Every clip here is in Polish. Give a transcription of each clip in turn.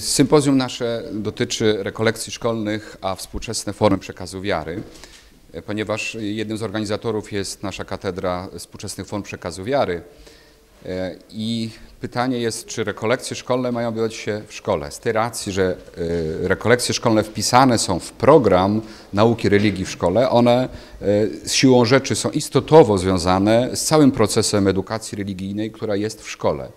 Sympozjum nasze dotyczy rekolekcji szkolnych, a współczesne formy przekazu wiary, ponieważ jednym z organizatorów jest nasza Katedra Współczesnych Form Przekazu Wiary. I pytanie jest, czy rekolekcje szkolne mają odbywać się w szkole. Z tej racji, że e, rekolekcje szkolne wpisane są w program nauki religii w szkole, one e, z siłą rzeczy są istotowo związane z całym procesem edukacji religijnej, która jest w szkole.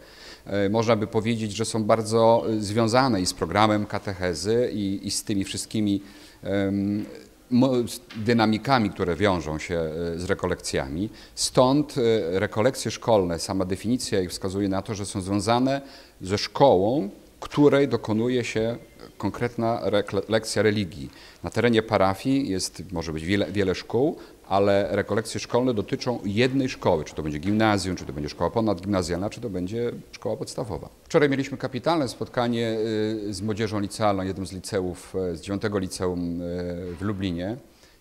E, można by powiedzieć, że są bardzo związane i z programem katechezy, i, i z tymi wszystkimi dynamikami, które wiążą się e, z rekolekcjami. Stąd e, rekolekcje szkolne, sama definicja ich wskazuje na to, że są związane ze szkołą, której dokonuje się konkretna lekcja religii. Na terenie parafii jest, może być wiele, wiele szkół, ale rekolekcje szkolne dotyczą jednej szkoły, czy to będzie gimnazjum, czy to będzie szkoła ponadgimnazjalna, czy to będzie szkoła podstawowa. Wczoraj mieliśmy kapitalne spotkanie y, z młodzieżą licealną, jednym z liceów, y, z dziewiątego liceum y, w Lublinie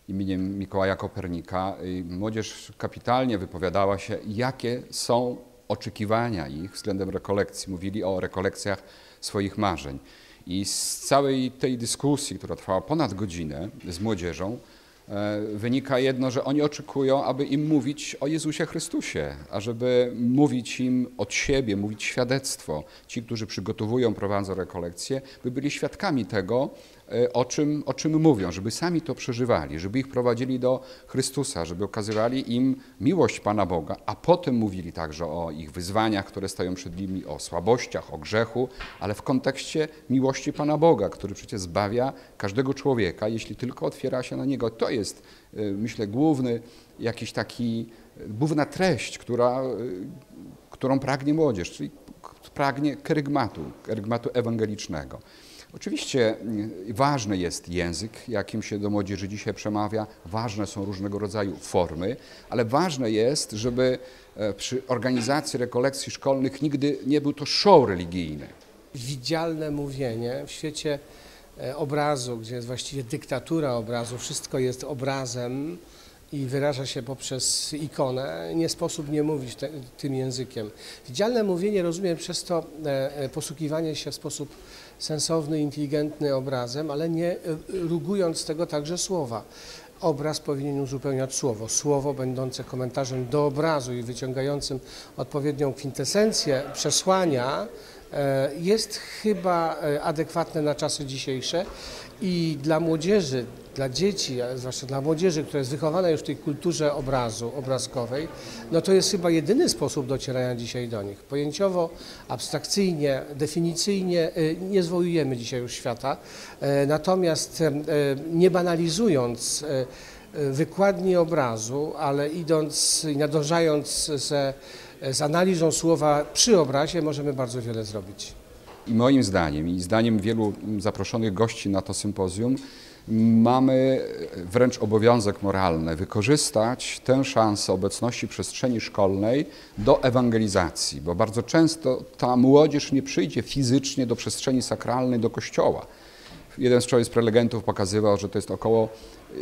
imieniem Mikołaja Kopernika. Młodzież kapitalnie wypowiadała się, jakie są oczekiwania ich względem rekolekcji. Mówili o rekolekcjach swoich marzeń. I z całej tej dyskusji, która trwała ponad godzinę z młodzieżą, wynika jedno, że oni oczekują, aby im mówić o Jezusie Chrystusie, ażeby mówić im od siebie, mówić świadectwo. Ci, którzy przygotowują, prowadzą rekolekcje, by byli świadkami tego, E, o czym, o czym mówią, żeby sami to przeżywali, żeby ich prowadzili do Chrystusa, żeby okazywali im miłość Pana Boga, a potem mówili także o ich wyzwaniach, które stoją przed nimi, o słabościach, o grzechu, ale w kontekście miłości Pana Boga, który przecież zbawia każdego człowieka, jeśli tylko otwiera się na Niego. To jest, e, myślę, główny jakiś taki, e, główna treść, która, którą pragnie młodzież, czyli pragnie kerygmatu, kerygmatu ewangelicznego. Oczywiście mm, ważny jest język, jakim się do młodzieży dzisiaj przemawia, ważne są różnego rodzaju formy, ale ważne jest, żeby e, przy organizacji rekolekcji szkolnych nigdy nie był to show religijny. Widzialne mówienie w świecie e, obrazu, gdzie jest właściwie dyktatura obrazu, wszystko jest obrazem i wyraża się poprzez ikonę, nie sposób nie mówić te, tym językiem. Widzialne mówienie rozumiem przez to e, posługiwanie się w sposób sensowny, inteligentny obrazem, ale nie e, rugując tego także słowa. Obraz powinien uzupełniać słowo. Słowo będące komentarzem do obrazu i wyciągającym odpowiednią kwintesencję przesłania e, jest chyba e, adekwatne na czasy dzisiejsze i dla młodzieży, dla dzieci, zwłaszcza dla młodzieży, która jest wychowana już w tej kulturze obrazu, obrazkowej, no to jest chyba jedyny sposób docierania dzisiaj do nich. Pojęciowo, abstrakcyjnie, definicyjnie y, nie zwołujemy dzisiaj już świata, natomiast nie banalizując wykładni obrazu, ale idąc i nadążając ze, z analizą słowa przy obrazie możemy bardzo wiele zrobić. I moim zdaniem i zdaniem wielu zaproszonych gości na to sympozjum mamy wręcz obowiązek moralny wykorzystać tę szansę obecności przestrzeni szkolnej do ewangelizacji, bo bardzo często ta młodzież nie przyjdzie fizycznie do przestrzeni sakralnej, do kościoła. Jeden z wczoraj z prelegentów pokazywał, że to jest około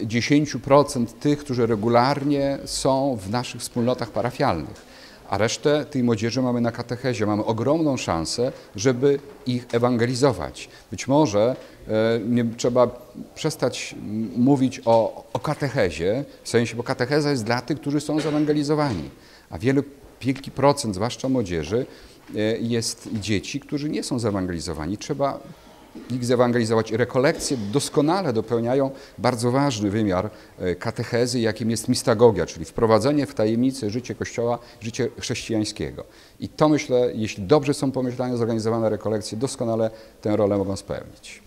10% tych, którzy regularnie są w naszych wspólnotach parafialnych a resztę tej młodzieży mamy na katechezie. Mamy ogromną szansę, żeby ich ewangelizować. Być może e, nie trzeba przestać mówić o, o katechezie, w sensie, bo katecheza jest dla tych, którzy są zewangelizowani, a wielu, wielki procent, zwłaszcza młodzieży, e, jest dzieci, którzy nie są zewangelizowani. Trzeba ich zewangelizować. Rekolekcje doskonale dopełniają bardzo ważny wymiar e, katechezy, jakim jest mistagogia, czyli wprowadzenie w tajemnicę życie Kościoła, życie chrześcijańskiego. I to myślę, jeśli dobrze są pomyślane, zorganizowane rekolekcje, doskonale tę rolę mogą spełnić.